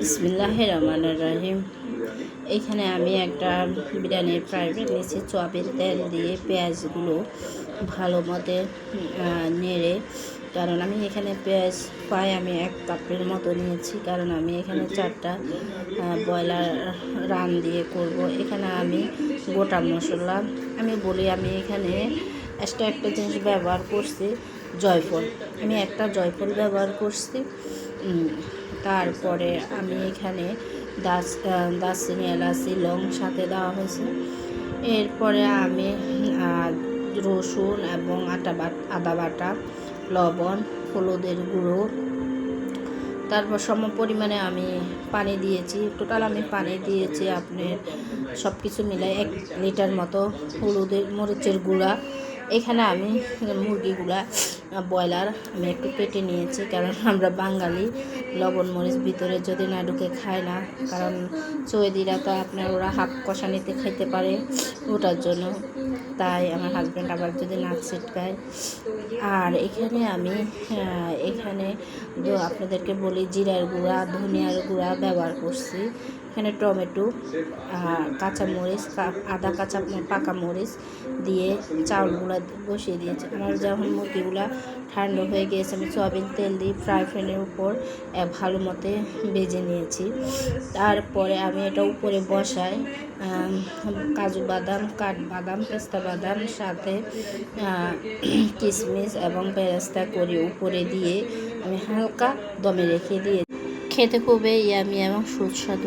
বিসমিল্লাহ রহমান রহিম এখানে আমি একটা বিরিয়ানির প্যান নিয়েছি সয়াবিন তেল দিয়ে পেঁয়াজগুলো ভালো মতে নেড়ে। কারণ আমি এখানে পেঁয়াজ প্রায় আমি এক কাপের মতো নিয়েছি, কারণ আমি এখানে চারটা ব্রয়লার রান দিয়ে করব। এখানে আমি গোটা মশলা, আমি বলি আমি এখানে এক্সট্রা একটা জিনিস ব্যবহার করছি, জয়ফল। আমি একটা জয়ফল ব্যবহার করছি তারপরে আমি এখানে দাস দারচিনি এলাচি লং সাথে দেওয়া হয়েছে। এরপরে আমি রসুন এবং আটা বাট, আদা বাটা, লবণ, হলুদের গুঁড়ো, তারপর সম পরিমাণে আমি পানি দিয়েছি। টোটাল আমি পানি দিয়েছি আপনার সব কিছু মিলাই এক লিটার মতো হলুদের মরিচের গুঁড়া। এখানে আমি মুরগিগুলা ব্রয়লার আমি একটু কেটে নিয়েছি, কারণ আমরা বাঙালি। লবণ, মরিচ ভিতরে যদি না ঢুকে খায় না, কারণ সৌদিরা তো আপনার ওরা হাফ কষা নিতে খাইতে পারে ওটার জন্য। তাই আমার হাজব্যান্ড আবার যদি নাক ছিটকায় আর এখানে আমি এখানে আপনাদেরকে বলি, জিরার গুঁড়া, ধনিয়ার গুঁড়া ব্যবহার করছি। এখানে টমেটো কাঁচামরিচ আদা কাঁচা পাকা মরিচ দিয়ে চাউলগুলো বসিয়ে দিয়েছি। আমার যখন মুরগিগুলো ঠান্ডা হয়ে গিয়েছে, আমি সয়াবিন তেল দিয়ে ফ্রাই প্যানের উপর ভালো মতে ভেজে নিয়েছি। তারপরে আমি এটা উপরে বসাই কাজু বাদাম কাঠবাদাম পেস্তা বাদাম, সাথে কিশমিশ এবং পেস্তা করে উপরে দিয়ে আমি হালকা দমে রেখে দিয়ে খেতে খুবই ইয়ামি এবং সুস্বাদু।